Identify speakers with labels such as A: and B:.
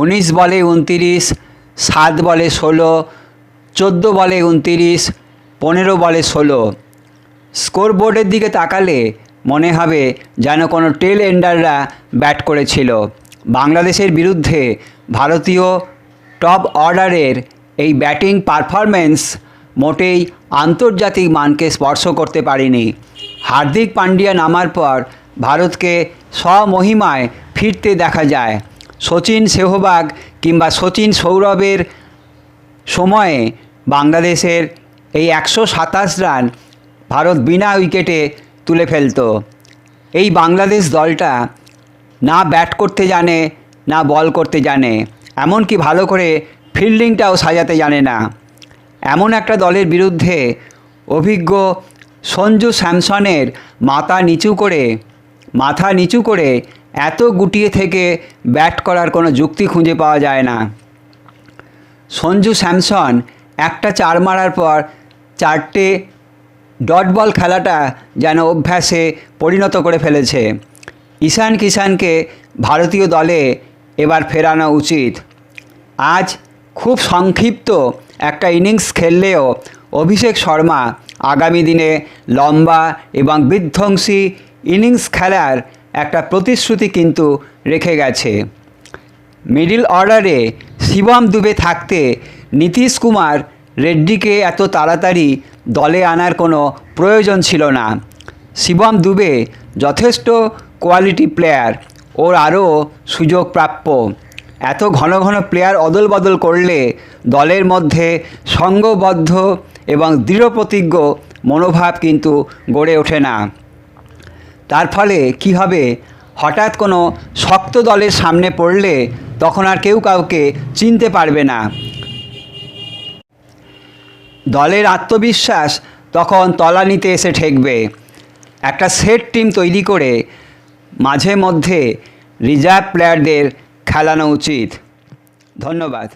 A: উনিশ বলে উনতিরিশ, সাত বলে ষোলো, চোদ্দ বলে উনতিরিশ, পনেরো বলে ষোলো। স্কোর বোর্ডের দিকে তাকালে মনে হবে যেন কোনো টেল এন্ডাররা ব্যাট করেছিল। বাংলাদেশের বিরুদ্ধে ভারতীয় টপ অর্ডারের এই ব্যাটিং পারফরম্যান্স মোটেই আন্তর্জাতিক মানকে স্পর্শ করতে পারেনি। হার্দিক পান্ডিয়া নামার পর ভারতকে স্বমহিমায় ফিরতে দেখা যায়। সচিন সেহবাগ কিংবা সচিন সৌরভের সময়ে বাংলাদেশের এই একশো সাতাশ রান ভারত বিনা উইকেটে তুলে ফেলতো। এই বাংলাদেশ দলটা না ব্যাট করতে জানে, না বল করতে জানে, এমনকি ভালো করে ফিল্ডিংটাও সাজাতে জানে না। এমন একটা দলের বিরুদ্ধে অভিজ্ঞ সঞ্জু স্যামসনের মাথা নিচু করে, মাথা নিচু করে এত গুটিয়ে থেকে ব্যাট করার কোনো যুক্তি খুঁজে পাওয়া যায় না। সঞ্জু স্যামসন একটা চার মারার পর চারটে ডট বল খেলাটা যেন অভ্যাসে পরিণত করে ফেলেছে। ঈশান কিষানকে ভারতীয় দলে এবার ফেরানো উচিত। আজ খুব সংক্ষিপ্ত একটা ইনিংস খেললেও অভিষেক শর্মা আগামী দিনে লম্বা এবং বিধ্বংসী ইনিংস খেলার একটা প্রতিশ্রুতি কিন্তু রেখে গেছে। মিডিল অর্ডারে শিবম দুবে থাকতে নীতিশ কুমার রেড্ডিকে এত তাড়াতাড়ি দলে আনার কোনো প্রয়োজন ছিল না। শিবম দুবে যথেষ্ট কোয়ালিটি প্লেয়ার, ওর আরও সুযোগ প্রাপ্য। এত ঘন ঘন প্লেয়ার অদল বদল করলে দলের মধ্যে সঙ্গবদ্ধ এবং দৃঢ়প্রতিজ্ঞ মনোভাব কিন্তু গড়ে ওঠে না। তার ফলে কি হবে? হঠাৎ কোনো শক্ত দলের সামনে পড়লে তখন আর কেউ কাউকে চিনতে পারবে না। দলের আত্মবিশ্বাস তখন তলানিতে এসে ঠেকবে। একটা সেট টিম তৈরি করে মাঝে মধ্যে রিজার্ভ প্লেয়ারদের খেলানো উচিত। ধন্যবাদ।